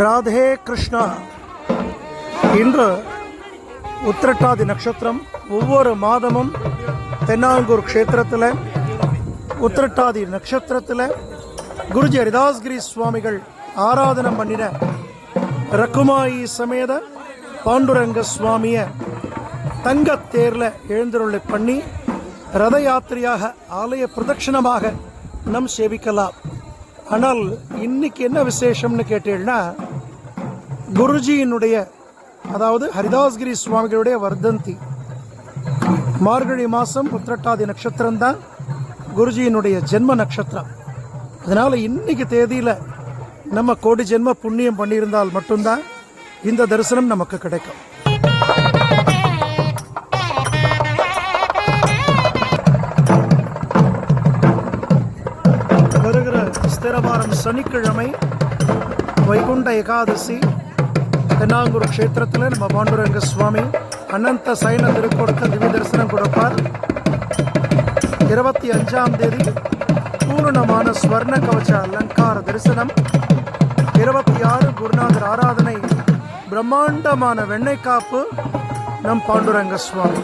ராதே கிருஷ்ணா. இன்று உத்திரட்டாதி நட்சத்திரம் ஒவ்வொரு மாதமும் தென்னாங்கூர் க்ஷேத்திரத்தில் உத்திரட்டாதி நட்சத்திரத்தில் குருஜி ஹரிதாஸ்கிரி சுவாமிகள் ஆராதனம் பண்ணின ரகுமாயி சமேத பாண்டுரங்க சுவாமியை தங்கத்தேரில் எழுந்தருளை பண்ணி ரத யாத்திரையாக ஆலய பிரதட்சணமாக நம் சேவிக்கலாம். ஆனால் இன்னைக்கு என்ன விசேஷம்னு கேட்டீங்கன்னா குருஜியினுடைய அதாவது ஹரிதாஸ்கிரி சுவாமிகளுடைய வர்தந்தி. மார்கழி மாதம் உத்திரட்டாதி நட்சத்திரம்தான் குருஜியினுடைய ஜென்ம நட்சத்திரம். அதனால் இன்னைக்கு தேதியில் நம்ம கோடி ஜென்ம புண்ணியம் பண்ணியிருந்தால் மட்டும்தான் இந்த தரிசனம் நமக்கு கிடைக்கும். வருகிற ஸ்திரவாரம் சனிக்கிழமை வைகுண்ட ஏகாதசி தென்னாங்கூர் க்ஷேத்திரத்தில் நம்ம பாண்டுரங்க சுவாமி அனந்த சைன திருக்கூடத்தை திவ்ய தரிசனம் கொடுப்பார். இருபத்தி அஞ்சாம் தேதி பூரணமான ஸ்வர்ண கவச்ச அலங்கார தரிசனம். இருபத்தி ஆறு குருநாதர் ஆராதனை பிரம்மாண்டமான வெண்ணெய் காப்பு நம் பாண்டுரங்க சுவாமி